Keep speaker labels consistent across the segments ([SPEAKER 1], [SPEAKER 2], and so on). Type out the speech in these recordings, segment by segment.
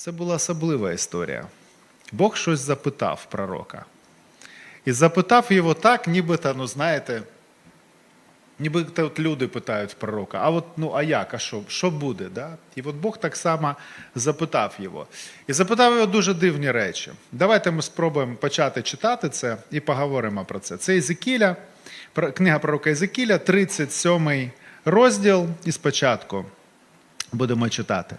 [SPEAKER 1] Це була особлива історія. Бог щось запитав пророка. І запитав його так, нібито, ну знаєте, нібито от люди питають пророка, а от ну а як, а що, що буде? Да? І от Бог так само запитав його. І запитав його дуже дивні речі. Давайте ми спробуємо почати читати це і поговоримо про це. Це Єзекіля, про- книга пророка Єзекіля, 37 розділ, і спочатку будемо читати.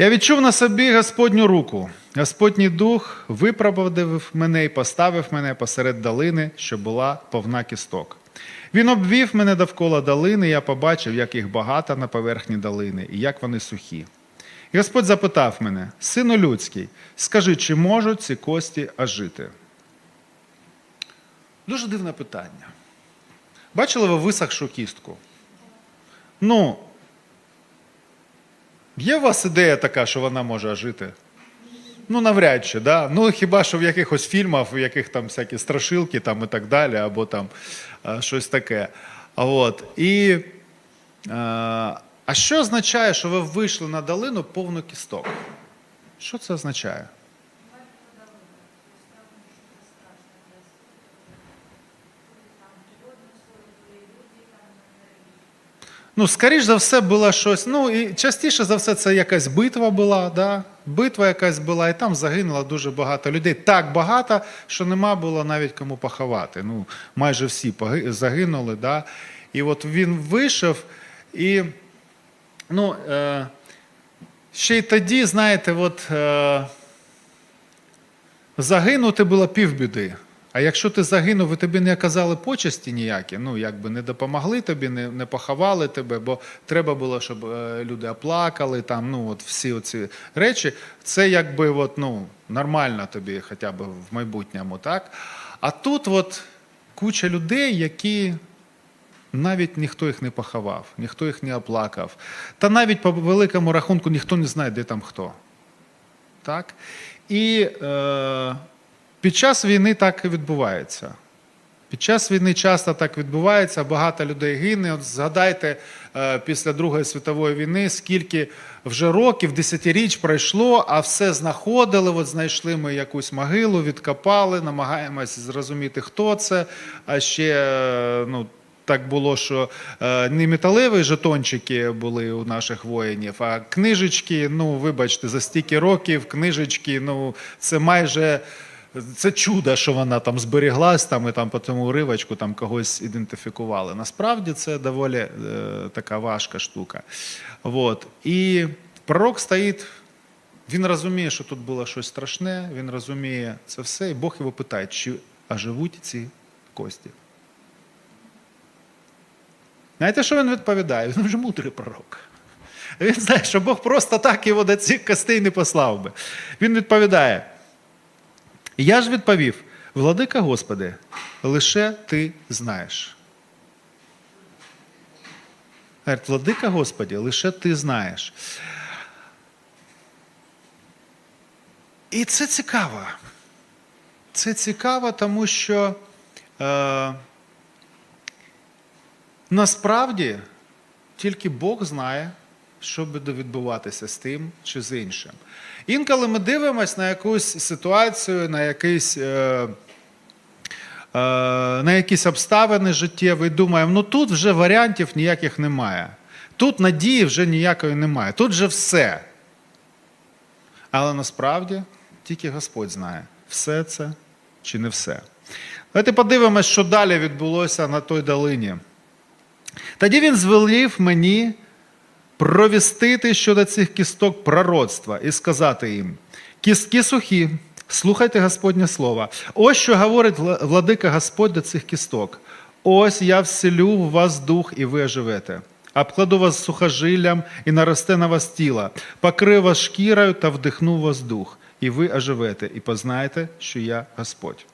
[SPEAKER 1] Я відчув на собі Господню руку. Господній дух виправдав мене і поставив мене посеред долини, що була повна кісток. Він обвів мене довкола долини, і я побачив, як їх багато на поверхні долини, і як вони сухі. І Господь запитав мене: Сину людський, скажи, чи можуть ці кості ожити? Дуже дивне питання. Бачили ви висохшу кістку? Ну, Є у вас ідея така, що вона може жити? Ну, навряд чи, да? Ну, хіба що в якихось фільмах, в яких там всякі страшилки там, і так далі, або там а, щось таке. А От. І, а, а що означає, що ви вийшли на долину повну кісток? Що це означає? Ну, скоріш за все, було щось. Ну, і частіше за все, це якась битва була, да? битва якась була, і там загинуло дуже багато людей. Так багато, що нема було навіть кому поховати. Ну, майже всі загинули. Да? І от він вийшов, і ну, е, ще й тоді, знаєте, от, е, загинути було півбіди. А якщо ти загинув і тобі не оказали почесті ніякі, ну якби не допомогли тобі, не, не поховали тебе, бо треба було, щоб е, люди оплакали, там, ну от всі оці речі, це якби от, ну, нормально тобі хоча б в майбутньому, так? А тут от куча людей, які навіть ніхто їх не поховав, ніхто їх не оплакав. Та навіть по великому рахунку ніхто не знає, де там хто. Так? І е, під час війни так і відбувається. Під час війни часто так відбувається, багато людей гине. От згадайте е, після Другої світової війни, скільки вже років, десятиріч пройшло, а все знаходили. От знайшли ми якусь могилу, відкопали, намагаємось зрозуміти, хто це. А ще е, ну, так було, що е, не металеві жетончики були у наших воїнів, а книжечки, ну, вибачте, за стільки років книжечки, ну, це майже. Це чудо, що вона там зберіглась, там і там по тому уривочку там когось ідентифікували. Насправді це доволі е, така важка штука. Вот. І пророк стоїть, він розуміє, що тут було щось страшне, він розуміє це все, і Бог його питає, чи оживуть ці кості. Знаєте, що він відповідає? Він вже мудрий пророк. Він знає, що Бог просто так його до цих костей не послав би. Він відповідає. Я ж відповів: Владика Господи, лише ти знаєш. Владика Господі, лише ти знаєш. І це цікаво. Це цікаво, тому що е, насправді тільки Бог знає, що буде відбуватися з тим чи з іншим. Інколи ми дивимося на якусь ситуацію, на якийсь. Е, е, на якісь обставини життєві думаємо, ну тут вже варіантів ніяких немає. Тут надії вже ніякої немає. Тут вже все. Але насправді тільки Господь знає, все це чи не все. Давайте подивимось, що далі відбулося на той долині. Тоді він звелів мені провістити щодо цих кісток пророцтва і сказати їм: кістки сухі, слухайте Господнє слово. Ось що говорить владика Господь до цих кісток. Ось я вселю в вас дух, і ви оживете. Обкладу вас сухожиллям і наросте на вас тіло, покрию вас шкірою та вдихну вас дух, і ви оживете, і познаєте, що я Господь.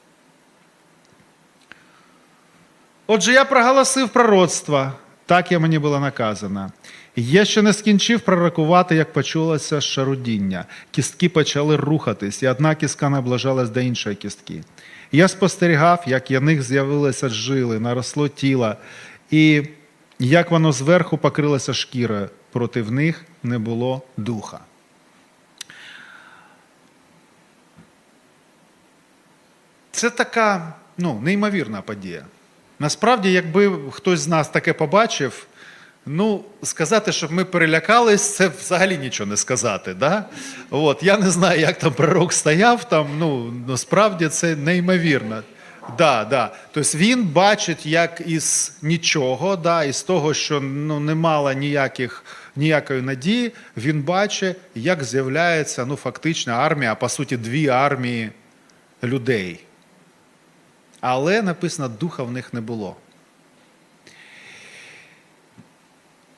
[SPEAKER 1] Отже, я проголосив пророцтво, так я мені було наказано. Я ще не скінчив пророкувати, як почулося шарудіння. Кістки почали рухатись, і одна кістка наближалась до іншої кістки. Я спостерігав, як я них з'явилися жили, наросло тіло, і як воно зверху покрилося шкірою, проти них не було духа. Це така ну, неймовірна подія. Насправді, якби хтось з нас таке побачив, ну, сказати, щоб ми перелякались, це взагалі нічого не сказати. Да? От, я не знаю, як там пророк стояв, там, ну, насправді це неймовірно. Да, да. Тобто він бачить, як із нічого, да, із того, що ну, не мало ніяких, ніякої надії, він бачить, як з'являється ну, фактично армія, а по суті, дві армії людей. Але написано, духа в них не було.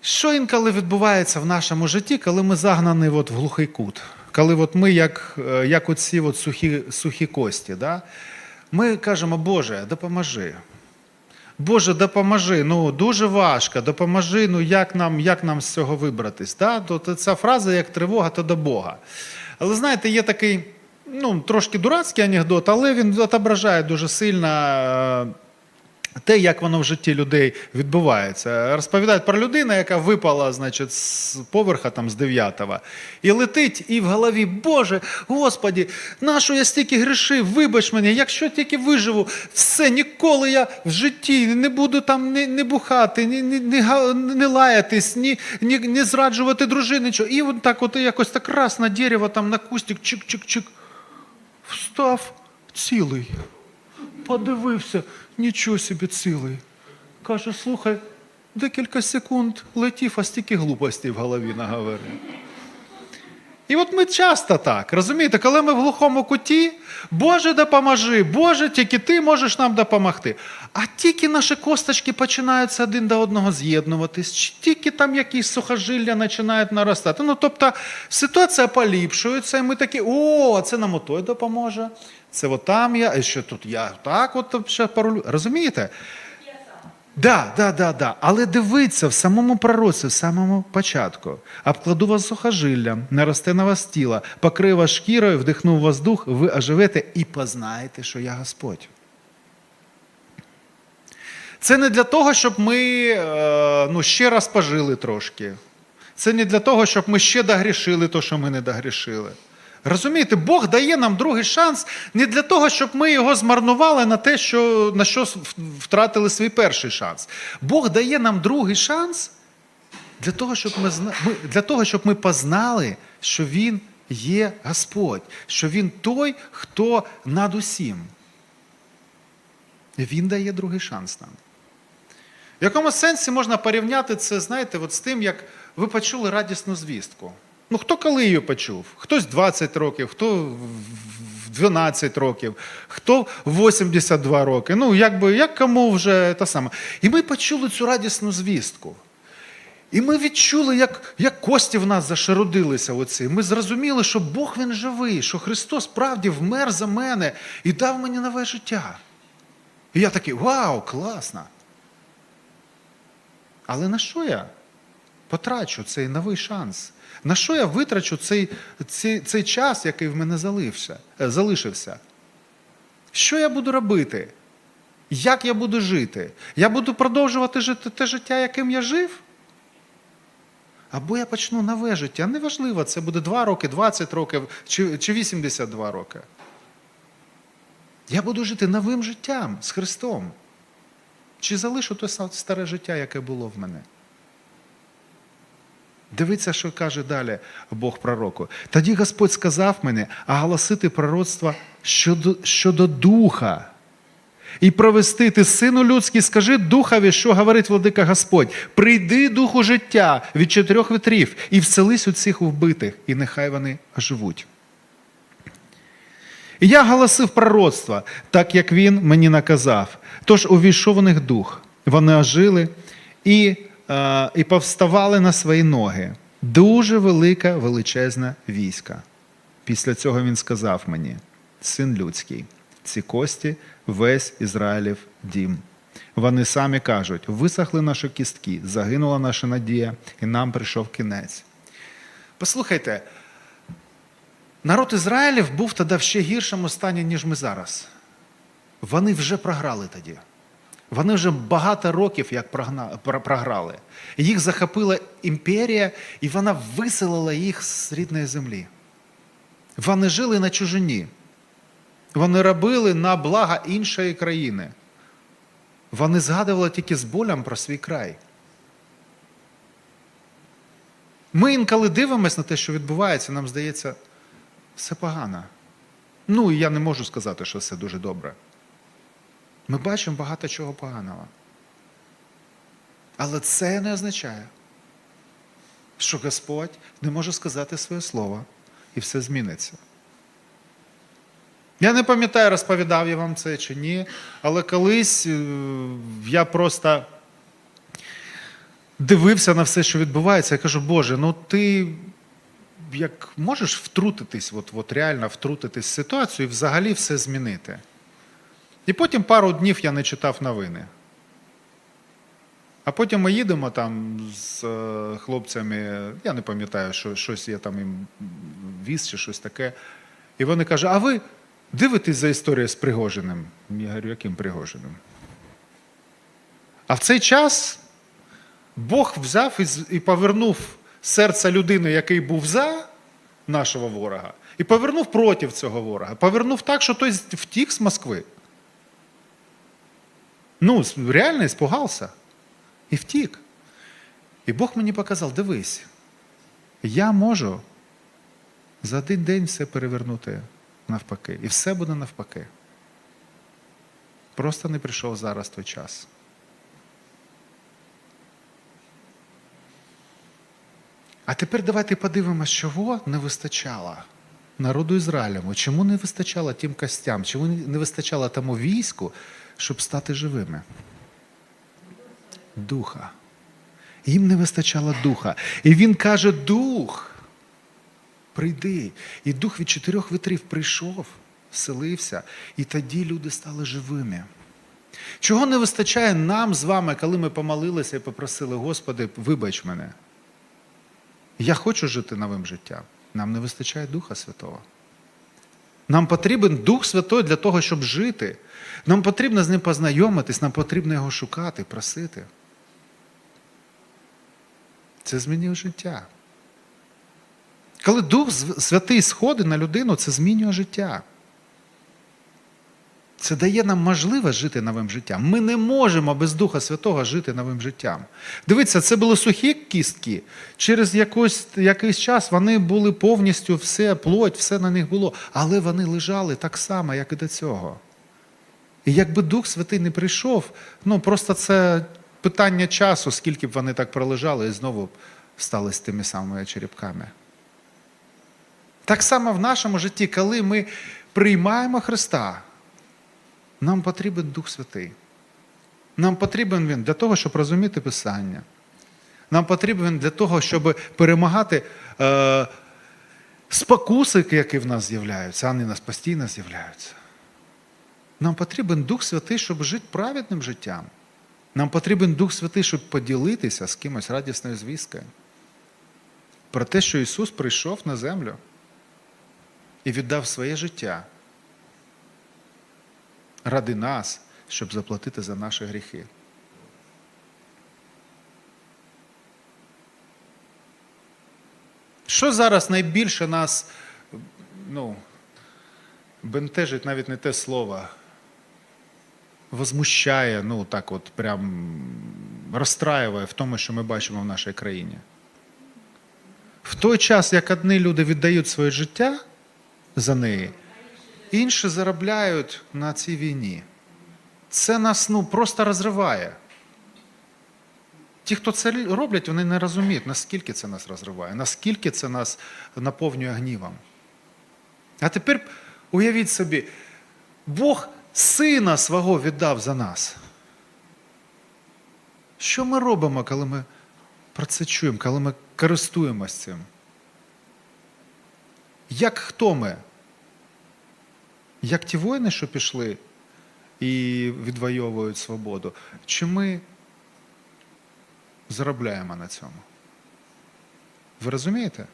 [SPEAKER 1] Що інколи відбувається в нашому житті, коли ми загнані от в глухий кут? Коли от ми, як, е, як оці от сухі, сухі кості, да? ми кажемо, Боже, допоможи. Боже, допоможи. Ну дуже важко, допоможи. Ну як нам, як нам з цього вибратись? Да? То, ця фраза як тривога, то до Бога. Але знаєте, є такий ну, трошки дурацький анекдот, але він відображає дуже сильно е, те, як воно в житті людей відбувається. Розповідають про людину, яка випала значить, з поверха там, з дев'ятого, і летить, і в голові, Боже, Господі, нащо я стільки грішив, вибач мене, якщо тільки виживу, все, ніколи я в житті не буду там не, не бухати, ні, ні, га- не лаятись, ні, ні, не зраджувати дружини. нічого. І от так от якось так раз на дерево, там на кустик, чик-чик-чик, встав цілий подивився, нічого собі цілий. Каже, слухай, декілька секунд летів, а стільки глупостей в голові наговорив. І от ми часто так, розумієте, коли ми в глухому куті, Боже, допоможи, Боже, тільки ти можеш нам допомогти. А тільки наші косточки починаються один до одного з'єднуватись, тільки там якісь сухожилля починають наростати. Ну, тобто ситуація поліпшується, і ми такі, о, це нам отой допоможе. Це от там я, і ще тут я так от ще паролю. Розумієте? Да, да, да, да. Але дивиться в самому пророці, в самому початку. Обкладу вас сухожиллям, наросте на вас тіло, покрив вас шкірою, вдихнув вас дух, ви оживете і познаєте, що я Господь. Це не для того, щоб ми е, ну, ще раз пожили трошки. Це не для того, щоб ми ще догрішили те, що ми не догрішили. Розумієте, Бог дає нам другий шанс не для того, щоб ми його змарнували на те, що, на що втратили свій перший шанс. Бог дає нам другий шанс для того, щоб ми, для того, щоб ми познали, що Він є Господь, що Він той, хто над усім. Він дає другий шанс нам. В якому сенсі можна порівняти це, знаєте, от з тим, як ви почули радісну звістку. Ну, хто коли її почув? Хтось 20 років, хто в 12 років, хто в 82 роки. Ну, якби, як кому вже те саме. І ми почули цю радісну звістку. І ми відчули, як, як кості в нас зашарудилися. Оці. Ми зрозуміли, що Бог він живий, що Христос справді вмер за мене і дав мені нове життя. І я такий, вау, класно. Але на що я потрачу цей новий шанс? На що я витрачу цей, цей, цей час, який в мене залився, е, залишився? Що я буду робити? Як я буду жити? Я буду продовжувати жити те життя, яким я жив? Або я почну нове життя. Неважливо, це буде 2 роки, 20 років чи, чи 82 роки. Я буду жити новим життям з Христом. Чи залишу те старе життя, яке було в мене? Дивіться, що каже далі Бог пророку. Тоді Господь сказав мені оголосити пророцтво щодо, щодо духа. І провести ти, сину людський, скажи духові, що говорить владика Господь. Прийди духу життя від чотирьох вітрів і вселись у цих вбитих, і нехай вони оживуть. І я голосив пророцтва, так як він мені наказав. Тож увійшов у них дух. Вони ожили і, і повставали на свої ноги. Дуже велика, величезна війська. Після цього він сказав мені: син людський, ці кості весь Ізраїлів дім. Вони самі кажуть: висохли наші кістки, загинула наша надія, і нам прийшов кінець. Послухайте, народ Ізраїлів був тоді в ще гіршому стані, ніж ми зараз. Вони вже програли тоді. Вони вже багато років як програли. Їх захопила імперія, і вона виселила їх з рідної землі. Вони жили на чужині. Вони робили на благо іншої країни. Вони згадували тільки з болем про свій край. Ми інколи дивимося на те, що відбувається, нам здається, все погано. Ну, і я не можу сказати, що все дуже добре. Ми бачимо багато чого поганого. Але це не означає, що Господь не може сказати своє слово і все зміниться. Я не пам'ятаю, розповідав я вам це чи ні, але колись е, я просто дивився на все, що відбувається, я кажу, Боже, ну ти як можеш втрутитись, от, от реально втрутитись в ситуацію і взагалі все змінити. І потім пару днів я не читав новини. А потім ми їдемо там з е, хлопцями, я не пам'ятаю, що щось я там їм віз чи щось таке. І вони кажуть, а ви дивитесь за історією з Пригожиним? Я говорю, яким Пригожиним? А в цей час Бог взяв і повернув серце людини, який був за нашого ворога, і повернув проти цього ворога. Повернув так, що той втік з Москви. Ну, реально испугався. І втік. І Бог мені показав: дивись, я можу за один день все перевернути навпаки. І все буде навпаки. Просто не прийшов зараз той час. А тепер давайте подивимося, чого не вистачало народу Ізраїлю. Чому не вистачало тим костям, чому не вистачало тому війську, щоб стати живими? Духа. Їм не вистачало духа. І він каже: Дух, прийди. І дух від чотирьох вітрів прийшов, вселився, і тоді люди стали живими. Чого не вистачає нам з вами, коли ми помолилися і попросили, Господи, вибач мене. Я хочу жити новим життям. Нам не вистачає Духа Святого. Нам потрібен Дух Святой для того, щоб жити. Нам потрібно з ним познайомитись, нам потрібно його шукати, просити. Це змінює життя. Коли Дух Святий сходить на людину, це змінює життя. Це дає нам можливість жити новим життям. Ми не можемо без Духа Святого жити новим життям. Дивіться, це були сухі кістки. Через якийсь, якийсь час вони були повністю все, плоть, все на них було. Але вони лежали так само, як і до цього. І якби Дух Святий не прийшов, ну просто це питання часу, скільки б вони так пролежали і знову стали з тими самими черепками. Так само в нашому житті, коли ми приймаємо Христа, нам потрібен Дух Святий. Нам потрібен Він для того, щоб розуміти Писання. Нам потрібен для того, щоб перемагати е, спокуси, які в нас з'являються, а в нас постійно з'являються. Нам потрібен Дух Святий, щоб жити праведним життям. Нам потрібен Дух Святий, щоб поділитися з кимось радісною звісткою. Про те, що Ісус прийшов на землю і віддав своє життя ради нас, щоб заплатити за наші гріхи. Що зараз найбільше нас ну, бентежить навіть не те слово, возмущає, ну так от прям розстраює в тому, що ми бачимо в нашій країні. В той час, як одні люди віддають своє життя за неї, інші заробляють на цій війні. Це нас ну, просто розриває. Ті, хто це роблять, вони не розуміють, наскільки це нас розриває, наскільки це нас наповнює гнівом. А тепер уявіть собі, Бог сина свого віддав за нас. Що ми робимо, коли ми про це чуємо, коли ми користуємось цим? Як хто ми? Як ті воїни, що пішли і відвоюють свободу? Чи ми заробляємо на цьому? Ви розумієте?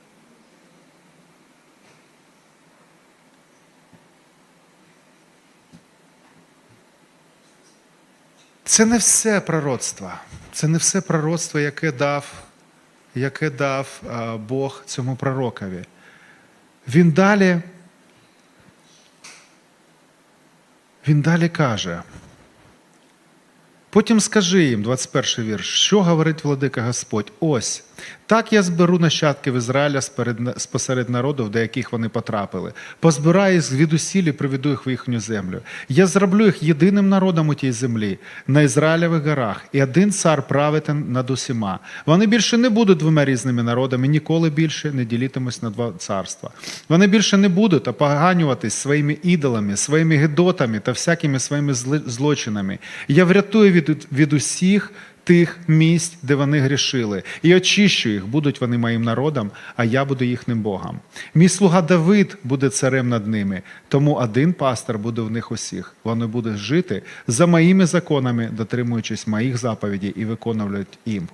[SPEAKER 1] Це не все пророцтво. Це не все пророцтво, яке дав, яке дав Бог цьому пророкові. Він далі Він далі каже. Потім скажи їм, 21 вірш, що говорить владика Господь? Ось так я зберу нащадків Ізраїля сперед- спосеред народів, до яких вони потрапили. Позбираю їх звідусіль і приведу їх в їхню землю. Я зроблю їх єдиним народом у тій землі, на Ізраїлевих горах, і один цар правити над усіма. Вони більше не будуть двома різними народами, ніколи більше не ділітимусь на два царства. Вони більше не будуть опоганюватись своїми ідолами, своїми гидотами та всякими своїми злочинами. Я врятую від, від усіх тих місць, де вони грішили, і очищу їх, будуть вони моїм народом, а я буду їхнім Богом. Мій слуга Давид буде царем над ними, тому один пастор буде в них усіх. Вони будуть жити за моїми законами, дотримуючись моїх заповідей і виконувати їм.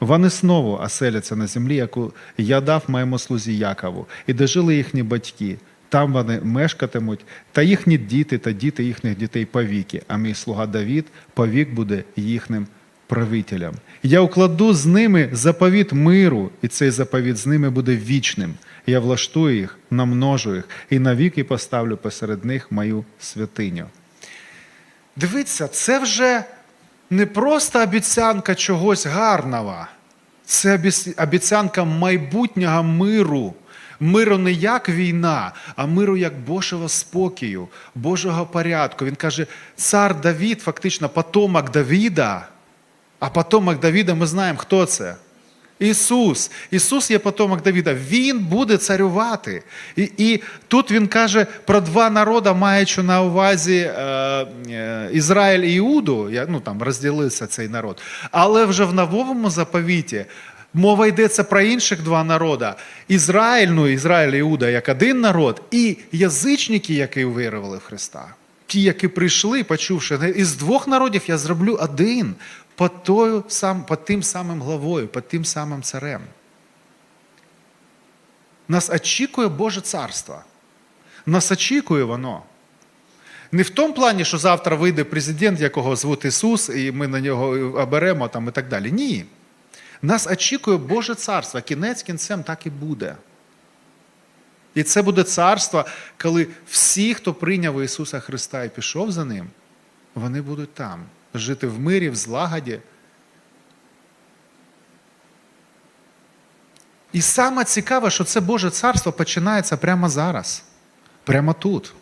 [SPEAKER 1] Вони знову оселяться на землі, яку я дав моєму слузі Якову, і де жили їхні батьки. Там вони мешкатимуть, та їхні діти та діти їхніх дітей повіки, а мій слуга Давід повік буде їхнім правителем. Я укладу з ними заповіт миру, і цей заповіт з ними буде вічним. Я влаштую їх, намножу їх, і навіки поставлю посеред них мою святиню. Дивіться, це вже не просто обіцянка чогось гарного, це обіцянка майбутнього миру. Миру не як війна, а миру як Божого спокою, Божого порядку. Він каже, цар Давід, фактично потомок Давіда, а потомок Давіда ми знаємо, хто це. Ісус. Ісус є потомок Давіда. Він буде царювати. І, і тут він каже про два народи, маючи на увазі е, е, Ізраїль і Іуду, я- ну там розділився цей народ. Але вже в новому заповіті мова йдеться про інших два народи. Ізраїль, ну Ізраїль і Іуда як один народ, і язичники, які вирували в Христа. Ті, які прийшли, почувши, із двох народів я зроблю один по, тою, сам, по тим самим главою, по тим самим царем. Нас очікує Боже царство. Нас очікує воно. Не в тому плані, що завтра вийде президент, якого звуть Ісус, і ми на нього оберемо там, і так далі. Ні. Нас очікує Боже царство. Кінець кінцем так і буде. І це буде царство, коли всі, хто прийняв Ісуса Христа і пішов за Ним, вони будуть там, жити в мирі, в злагоді. І саме цікаве, що це Боже царство починається прямо зараз, прямо тут.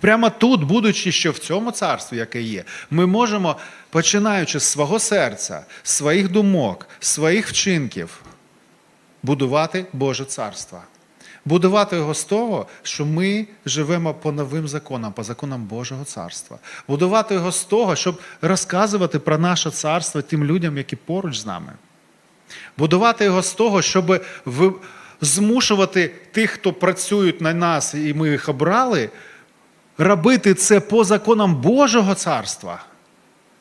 [SPEAKER 1] Прямо тут, будучи ще в цьому царстві, яке є, ми можемо, починаючи з свого серця, з своїх думок, з своїх вчинків, будувати Боже царство. Будувати його з того, що ми живемо по новим законам, по законам Божого царства. Будувати його з того, щоб розказувати про наше царство тим людям, які поруч з нами. Будувати його з того, щоб змушувати тих, хто працюють на нас, і ми їх обрали, робити це по законам Божого царства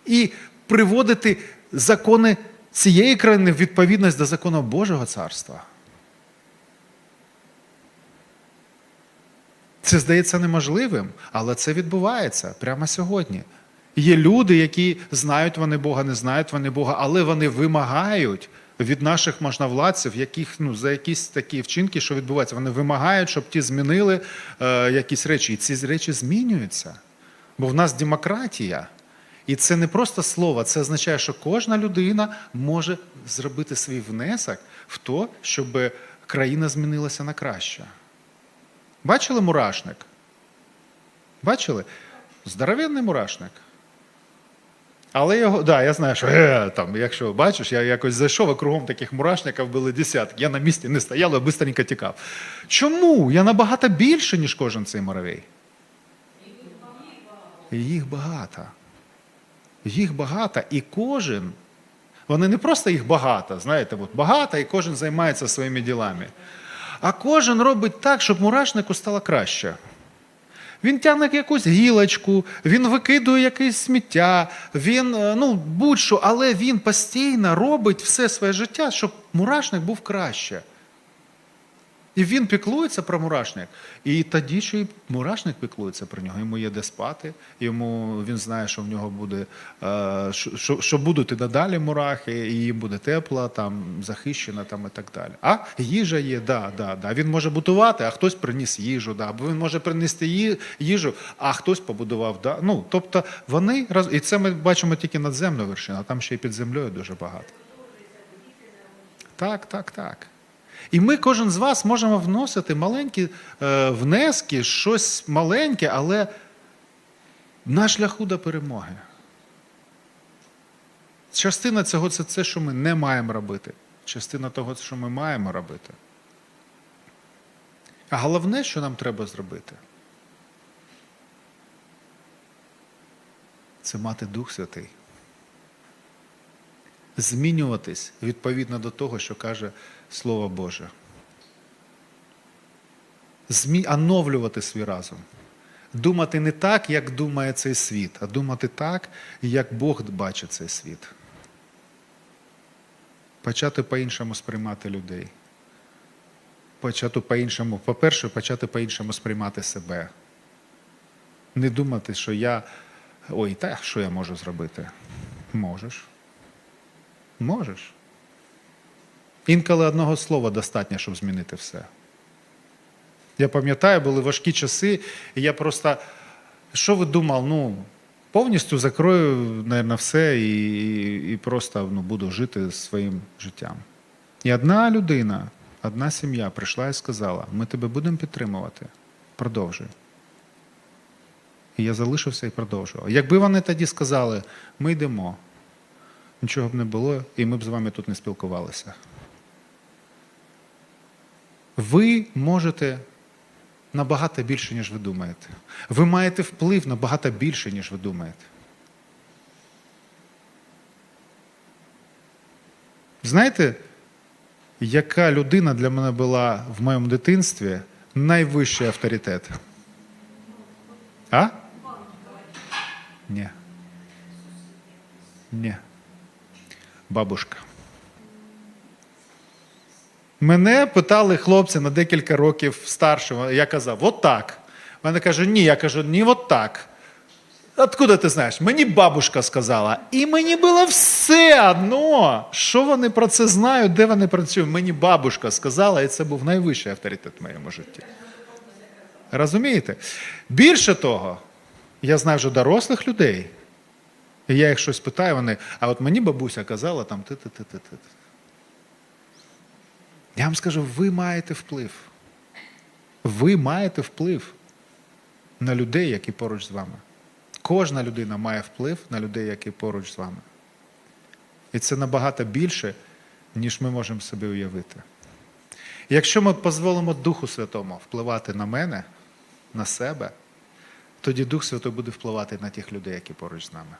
[SPEAKER 1] і приводити закони цієї країни в відповідність до закону Божого царства. Це здається неможливим, але це відбувається прямо сьогодні. Є люди, які знають вони Бога, не знають вони Бога, але вони вимагають від наших можновладців, яких, ну, за якісь такі вчинки, що відбуваються, вони вимагають, щоб ті змінили е, якісь речі. І ці речі змінюються. Бо в нас демократія. І це не просто слово, це означає, що кожна людина може зробити свій внесок в те, щоб країна змінилася на краще. Бачили мурашник? Бачили? Здоровенний мурашник. Але його, да, я знаю, що е, там, якщо бачиш, я якось зайшов, а кругом таких мурашників були десятки. Я на місці не стояв, а швидко тікав. Чому? Я набагато більше, ніж кожен цей муравей. Їх багато. Їх багато, і кожен. Вони не просто їх багато, знаєте, от багато, і кожен займається своїми ділами. А кожен робить так, щоб мурашнику стало краще. Він тягне якусь гілочку, він викидує якесь сміття, він е, ну, будь-що, але він постійно робить все своє життя, щоб мурашник був краще. І він піклується про мурашник. І тоді ще й мурашник піклується про нього. Йому є де спати, йому він знає, що в нього буде, е, що, що, будуть і надалі мурахи, і їм буде тепло, там захищена там і так далі. А їжа є, да, да, да. Він може бутувати, а хтось приніс їжу, да. або він може принести їжу, а хтось побудував. Да. Ну, тобто вони раз і це ми бачимо тільки надземну вершину, а там ще й під землею дуже багато. Так, так, так. І ми, кожен з вас, можемо вносити маленькі е, внески, щось маленьке, але на шляху до перемоги. Частина цього це те, що ми не маємо робити. Частина того, що ми маємо робити. А головне, що нам треба зробити, це мати Дух Святий. Змінюватись відповідно до того, що каже Слово Боже. Змі... Оновлювати свій разум. Думати не так, як думає цей світ, а думати так, як Бог бачить цей світ. Почати по-іншому сприймати людей. Почати по-іншому, по-перше, почати по-іншому сприймати себе. Не думати, що я. Ой, та що я можу зробити? Можеш. Можеш. Інколи одного слова достатньо, щоб змінити все. Я пам'ятаю, були важкі часи, і я просто. Що ви думав? Ну, повністю закрою, мабуть, все і, і просто ну, буду жити своїм життям. І одна людина, одна сім'я прийшла і сказала: ми тебе будемо підтримувати. Продовжуй. І я залишився і продовжував. Якби вони тоді сказали, ми йдемо, нічого б не було, і ми б з вами тут не спілкувалися. Ви можете набагато більше, ніж ви думаєте. Ви маєте вплив набагато більше, ніж ви думаєте. Знаєте, яка людина для мене була в моєму дитинстві найвищий авторитет? А? Ні. Ні. Бабушка. Мене питали хлопці на декілька років старшого. Я казав, от так. Мене каже, ні, я кажу, ні, от так. Откуда ти знаєш? Мені бабушка сказала. І мені було все одно. Що вони про це знають, де вони працюють? Мені бабушка сказала, і це був найвищий авторитет в моєму житті. Розумієте? Більше того, я знаю вже дорослих людей. І я їх щось питаю, вони, а от мені бабуся казала там ти-ти-ти-ти-ти. Я вам скажу, ви маєте вплив. Ви маєте вплив на людей, які поруч з вами. Кожна людина має вплив на людей, які поруч з вами. І це набагато більше, ніж ми можемо собі уявити. Якщо ми дозволимо Духу Святому впливати на мене, на себе, тоді Дух Святий буде впливати на тих людей, які поруч з нами.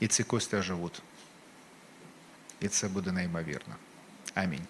[SPEAKER 1] І ці кості живуть. І це буде неймовірно. Амінь.